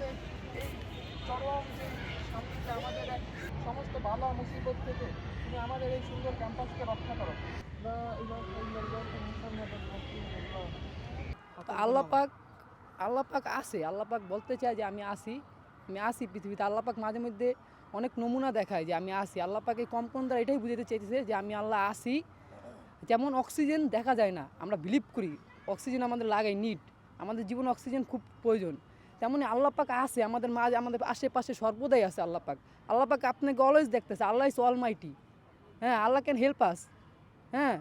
আমাদের এই চরম যে সামনে আমাদের এক সমস্ত ভালো মুসিবত থেকে তুমি আমাদের এই সুন্দর ক্যাম্পাসকে রক্ষা করো। আল্লাপাক আল্লাপাক আসে আল্লাপাক বলতে চায় যে আমি আসি। আমি আসি পৃথিবীতে। আল্লাপাক মাঝে মধ্যে অনেক নমুনা দেখায় যে আমি আসি। আল্লাপাকে কম কম দ্বারা এটাই বুঝাতে চাইতেছে যে আমি আল্লাহ আসি। যেমন অক্সিজেন দেখা যায় না। আমরা বিলিভ করি। অক্সিজেন আমাদের লাগে নিট আমাদের জীবনে অক্সিজেন খুব প্রয়োজন। তেমনি আল্লাহ পাক আছে, আমাদের মাঝে, আমাদের আশেপাশে সর্বদাই আছে আল্লাহ পাক। আল্লাহ পাক আপনাকে অলওয়েজ দেখতেছে, আল্লাহ ইজ অল মাইটি হ্যাঁ আল্লাহ ক্যান হেল্প আস হ্যাঁ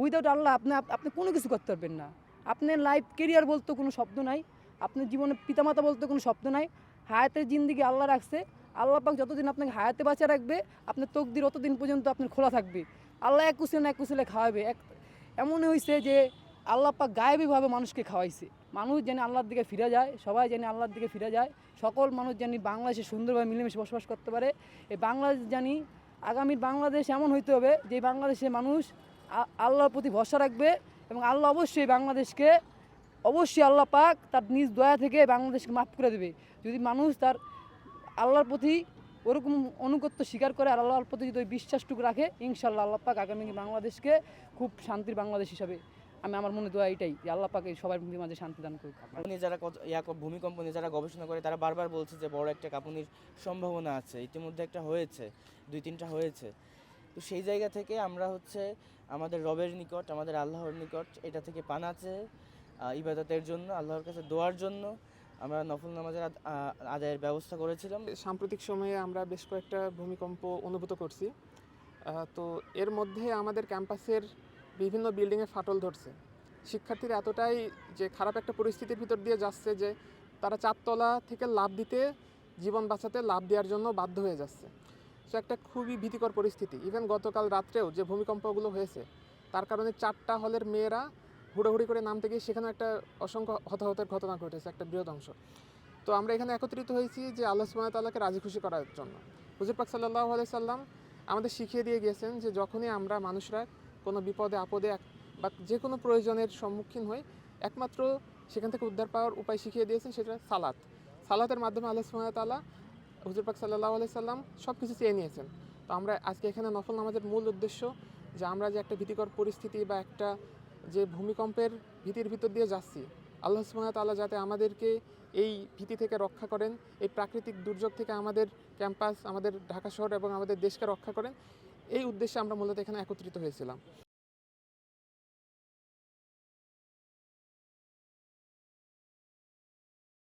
উইদাউট আল্লাহ আপনি আপনি কোনো কিছু করতে পারবেন না। আপনার লাইফ কেরিয়ার বলতে কোনো শব্দ নাই, আপনার জীবনে পিতামাতা বলতে কোনো শব্দ নাই, হায়াতের জিন্দিগি আল্লাহ রাখছে। আল্লাহ পাক যতদিন আপনাকে হায়াতে বাঁচা রাখবে, আপনার তকদির অতদিন পর্যন্ত আপনার খোলা থাকবে। আল্লাহ এক কুশলে না এক কুশলে খাওয়াবে এক, এমনই হয়েছে যে আল্লাহ পাক গায়েবীভাবে মানুষকে খাওয়াইছে। মানুষ যেন আল্লাহর দিকে ফিরে যায়, সবাই যেন আল্লাহর দিকে ফিরে যায়, সকল মানুষ জানি বাংলাদেশে সুন্দরভাবে মিলেমিশে বসবাস করতে পারে। এই বাংলাদেশ জানি আগামীর বাংলাদেশ এমন হইতে হবে যে বাংলাদেশে মানুষ আল্লাহর প্রতি ভরসা রাখবে এবং আল্লাহ অবশ্যই বাংলাদেশকে, অবশ্যই আল্লাহ পাক তার নিজ দয়া থেকে বাংলাদেশকে মাফ করে দেবে। যদি মানুষ তার আল্লাহর প্রতি ওরকম অনুগত্য স্বীকার করে আর আল্লাহর প্রতি যদি বিশ্বাসটুকু রাখে ইনশাল্লাহ আল্লাহ পাক আগামী বাংলাদেশকে খুব শান্তির বাংলাদেশ হিসাবে। আমি আমার মনে দোয়া এটাই যে আল্লাহ পাক সবার মাঝে শান্তি দান করুক। কাঁপুনি যারা ইয়া ক- ভূমিকম্প নিয়ে যারা গবেষণা করে তারা বারবার বলছে যে বড় একটা কাঁপুনির সম্ভাবনা আছে। ইতিমধ্যে একটা হয়েছে দুই তিনটা হয়েছে। তো সেই জায়গা থেকে আমরা হচ্ছে আমাদের রবের নিকট আমাদের আল্লাহর নিকট এটা থেকে পানাচে ইবাদতের জন্য আল্লাহর কাছে দোয়ার জন্য আমরা নফল নামাজের আদ- আদায়ের ব্যবস্থা করেছিলাম। সাম্প্রতিক সময়ে আমরা বেশ কয়েকটা ভূমিকম্প অনুভূত করছি। তো এর মধ্যে আমাদের ক্যাম্পাসের বিভিন্ন বিল্ডিংয়ে ফাটল ধরছে। শিক্ষার্থীরা এতটাই যে খারাপ একটা পরিস্থিতির ভিতর দিয়ে যাচ্ছে যে তারা চারতলা থেকে লাভ দিতে, জীবন বাঁচাতে লাভ দেওয়ার জন্য বাধ্য হয়ে যাচ্ছে। সো একটা খুবই ভীতিকর পরিস্থিতি। ইভেন গতকাল রাত্রেও যে ভূমিকম্পগুলো হয়েছে, তার কারণে চারটা হলের মেয়েরা হুড়োহুড়ি করে নামতে গিয়ে সেখানে একটা অসংখ্য হতাহতের ঘটনা ঘটেছে, একটা বৃহৎ অংশ। তো আমরা এখানে একত্রিত হয়েছি যে আল্লাহ ওয়া রাজি খুশি করার জন্য। হুজুর পাক সাল্লাল্লাহু আলাইহি সাল্লাম আমাদের শিখিয়ে দিয়ে গিয়েছেন যে যখনই আমরা মানুষরা কোনো বিপদে, আপদে বা যে কোনো প্রয়োজনের সম্মুখীন হই। একমাত্র সেখান থেকে উদ্ধার পাওয়ার উপায় শিখিয়ে দিয়েছেন সেটা সালাত। সালাতের মাধ্যমে আল্লাহ তাআলা, হুজুর পাক আলাইহি সাল্লাম সব কিছু চেয়ে নিয়েছেন। তো আমরা আজকে এখানে নফল নামাজের মূল উদ্দেশ্য যে আমরা যে একটা ভীতিকর পরিস্থিতি বা একটা যে ভূমিকম্পের ভীতির ভিতর দিয়ে যাচ্ছি, আল্লাহ তাআলা যাতে আমাদেরকে এই ভীতি থেকে রক্ষা করেন, এই প্রাকৃতিক দুর্যোগ থেকে আমাদের ক্যাম্পাস, আমাদের ঢাকা শহর এবং আমাদের দেশকে রক্ষা করেন। এই উদ্দেশ্যে আমরা মূলত এখানে একত্রিত হয়েছিলাম।